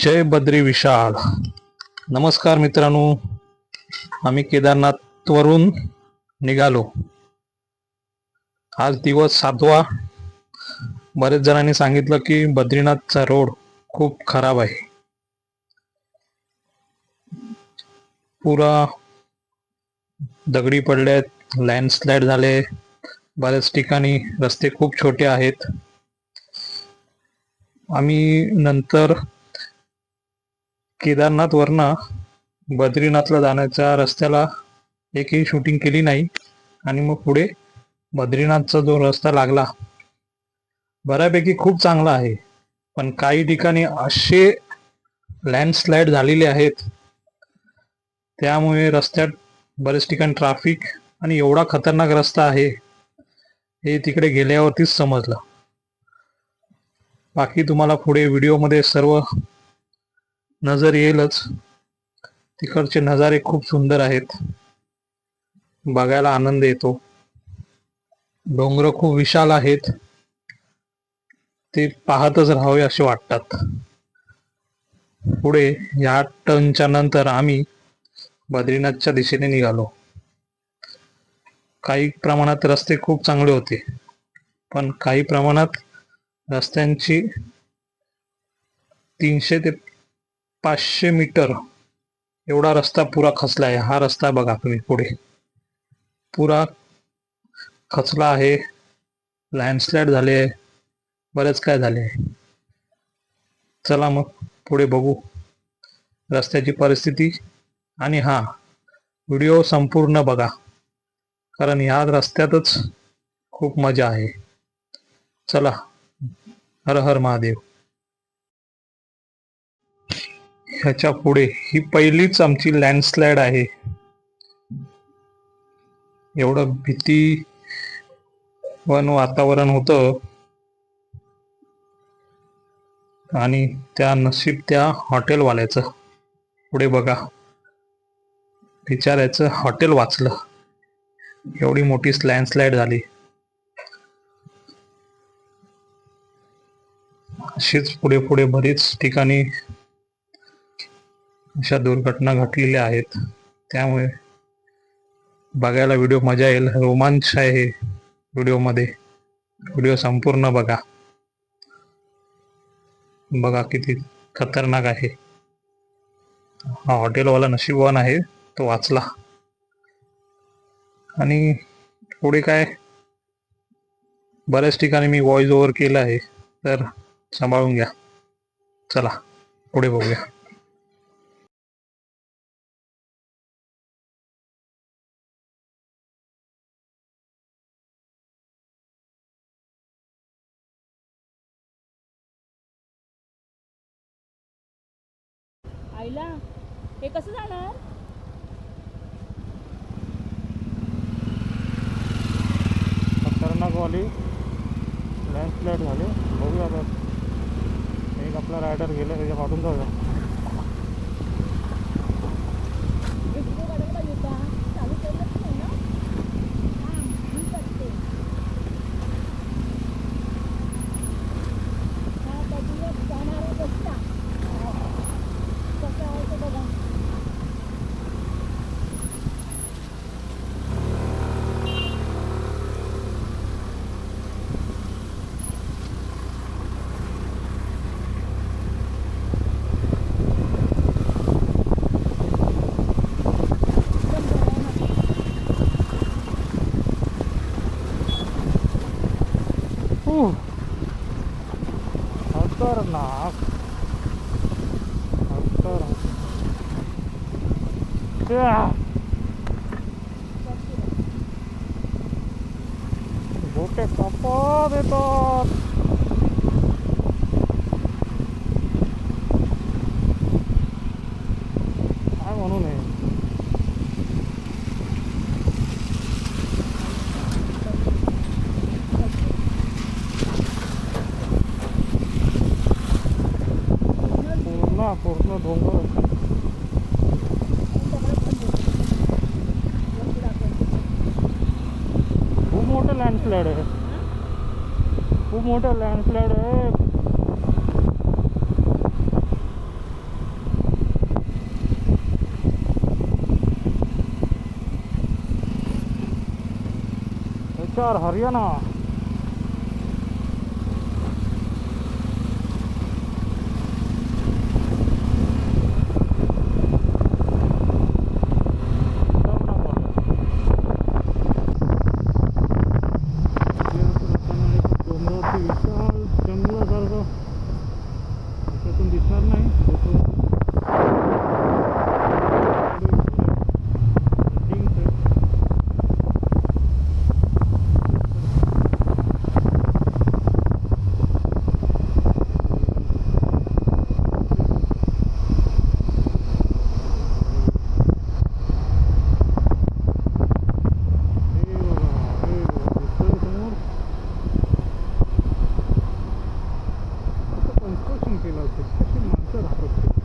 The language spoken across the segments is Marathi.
जय बद्री विशाल. नमस्कार मित्रांनो. आम्ही केदारनाथवरून निघालो. आज दिवस सातवा. बरेच जणांनी सांगितलं की बद्रीनाथचा रोड खूप खराब आहे. पुरा दगडी पडलेत लँडस्लाईड झाले. बऱ्याच ठिकाणी रस्ते खूप छोटे आहेत. आम्ही नंतर केदारनाथ वरनं बद्रीनाथला जाण्याच्या रस्त्याला एकही शूटिंग केली नाही. आणि मग पुढे बद्रीनाथचा जो रस्ता लागला बऱ्यापैकी खूप चांगला आहे. पण काही ठिकाणी असे लँडस्लाईड झालेले आहेत. त्यामुळे रस्त्यात बरेच ठिकाणी ट्रॅफिक आणि एवढा खतरनाक रस्ता आहे हे तिकडे गेल्यावरतीच समजलं. बाकी तुम्हाला पुढे व्हिडिओमध्ये सर्व नजर येईलच. तिकडचे नजारे खूप सुंदर आहेत. बघायला आनंद येतो. डोंगर खूप विशाल आहेत. ते पाहतच राहावे असे वाटतात. पुढे या टर्नच्या नंतर आम्ही बद्रीनाथच्या दिशेने निघालो. काही प्रमाणात रस्ते खूप चांगले होते. पण काही प्रमाणात रस्त्यांची तीनशे ते पाचशे मीटर एवढा रस्ता पुरा खचला आहे हा रस्ता बघा तुम्ही पुढे. पुरा खचला आहे. लँडस्लाईड झाले आहे. बरेच काय झाले आहे. चला मग पुढे बघू रस्त्याची परिस्थिती. आणि हा व्हिडिओ संपूर्ण बघा. कारण ह्या रस्त्यातच खूप मजा आहे. चला हर हर महादेव. ह्याच्या पुढे ही पहिलीच आमची लँडस्लाइड आहे. एवढं भीती वन वातावरण होतं. आणि त्या नशीब त्या हॉटेलवाल्याचं पुढे बघा. बिचाऱ्याचं हॉटेल वाचलं. एवढी मोठी लँडस्लाइड झाली. अशीच पुढे पुढे बरीच ठिकाणी अशा दुर्घटना घटलेल्या आहेत. त्यामुळे बघायला व्हिडिओ मजा येईल. रोमांच आहे व्हिडिओमध्ये. व्हिडिओ संपूर्ण बघा. बघा किती खतरनाक आहे. हा हॉटेलवाला नशीबवान आहे. तो वाचला. आणि पुढे काय? बऱ्याच ठिकाणी मी व्हॉइस ओव्हर केलं आहे. तर सांभाळून घ्या. चला पुढे बघूया. हे कसं जाणार खतरनाकवाली लँडस्लाईड झाली. बघूया आता. एक आपला रायडर गेला त्याच्या पाठून जाऊया. लँडस्लाइड आहे. खूप मोठा लँडस्लाइड आहे. हरियाणा. ಗಂಟೆ ಇಲ್ಲ ಹೋಗ್ತೀವಿ ಸ್ಪೆಷಲ್ ಮಾಂಸ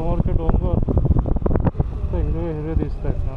समोरचे डोंगर. हिरवे हिरवे दिसत आहेत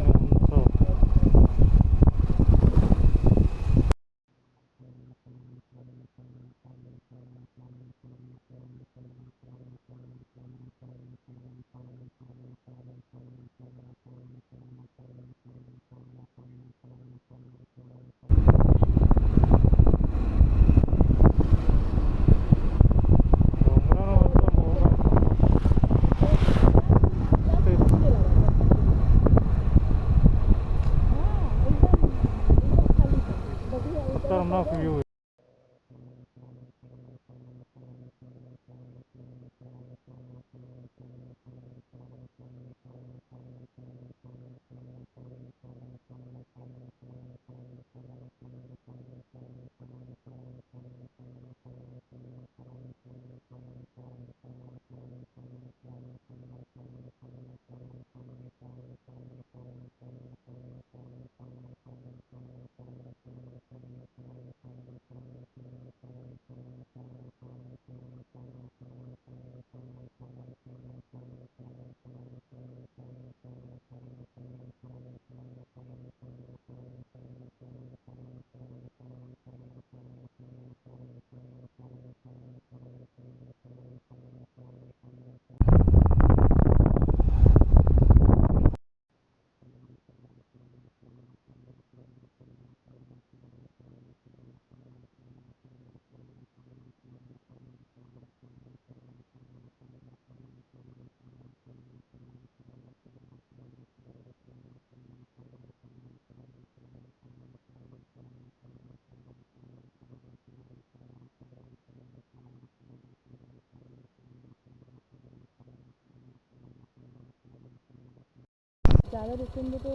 ज्यादा रुकेंगे म्हणजे तो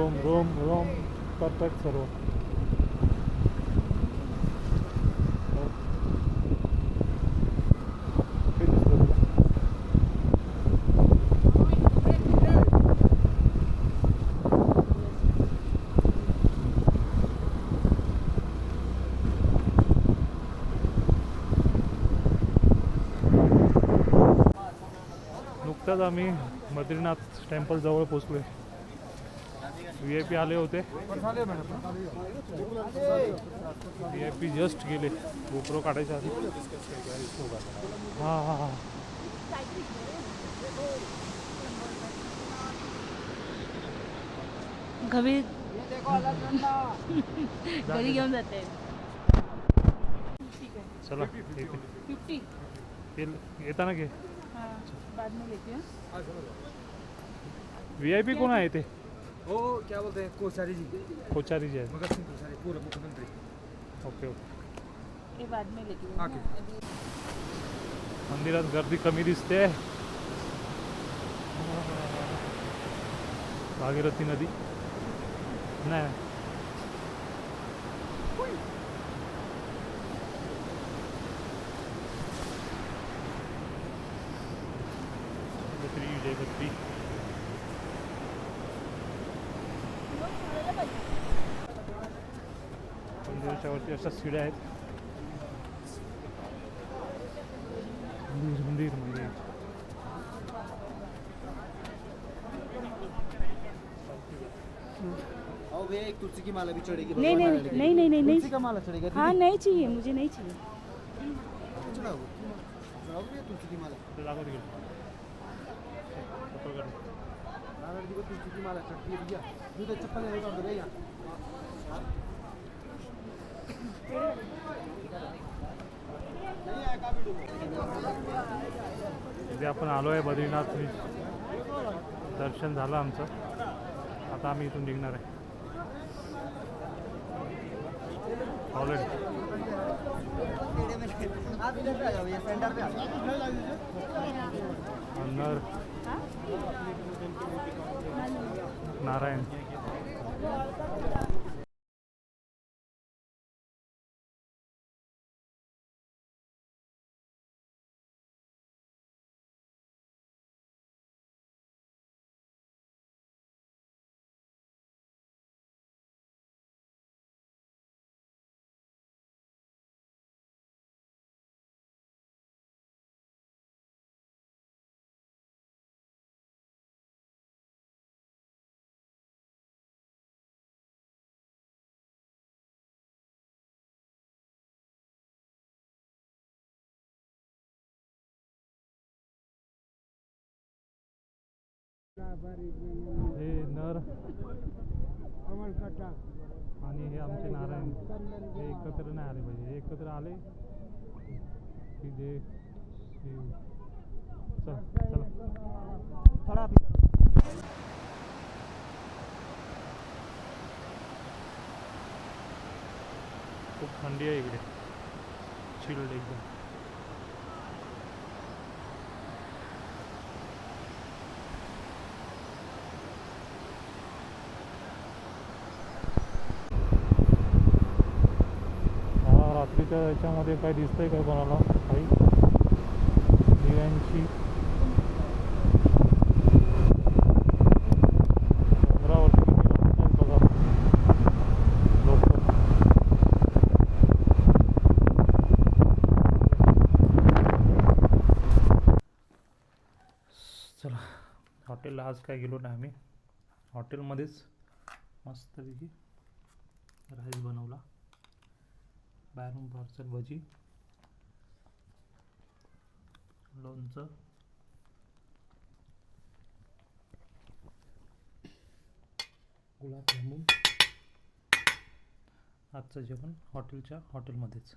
रोम रोम रोम करतात सर्व. नुकताच आम्ही बद्रीनाथ टेम्पल जवळ आहे व्ही आय पी आले होते. व्ही आय पी जस्ट गेले. गोप्रो काढायच्या आधी. हां हां हां. घरी घरी घेऊन जाते. चला येताना घे. बाद में लेती व्ही आय पी कोण आहे ते? ओ क्या बोलते हैं? कोसारी जी। कोचारी जे आहेत. भगत सिंह कोसारी पूर्व मुख्यमंत्री। Okay okay. ये बाद में लेती हूँ आके। मंदिरात गर्दी कमी दिसते भागीरथी नदी. नाही. जयगत्री जयगत्री मंदिराच्या वरती अशा शिड्या आहेत मंदिर मंदिर मंदिर तुलसी की माला भी चढ़ेगी नहीं नहीं नहीं नहीं नहीं नहीं। का माला चढ़ेगा हाँ? नहीं चाहिए मुझे नहीं चाहिए। चढ़ाओ। चढ़ाओ भैया तुलसी की माला। ते दाखव तिकडे फोटो काढ. नारायण जी को तुलसी की माला चढ़ती है भैया। दूध चप्पल नहीं भैया इथे आपण आलो आहे बद्रीनाथ दर्शन झालं आमचं. आता आम्ही इथून निघणार आहे. ऑलरेडी आप नारायण. हे नर आणि हे आमचे नारायण. हे एकत्र नाही आले पाहिजे. हे एकत्र आले की जे शिव. चल खूप थंडी आहे इकडे. चिल्ड एकदम. हा याच्यामध्ये काय दिसतंय का कोणाला? काही दिव्यांची चला हॉटेलला आज काय गेलो नाही आम्ही. हॉटेलमध्येच मस्तपैकी राईस बनवला. बाहेरून पार्सल भजी. लोणचं. गुलाबजामुन आजचं जेवण हॉटेलच्या हॉटेलमध्येच.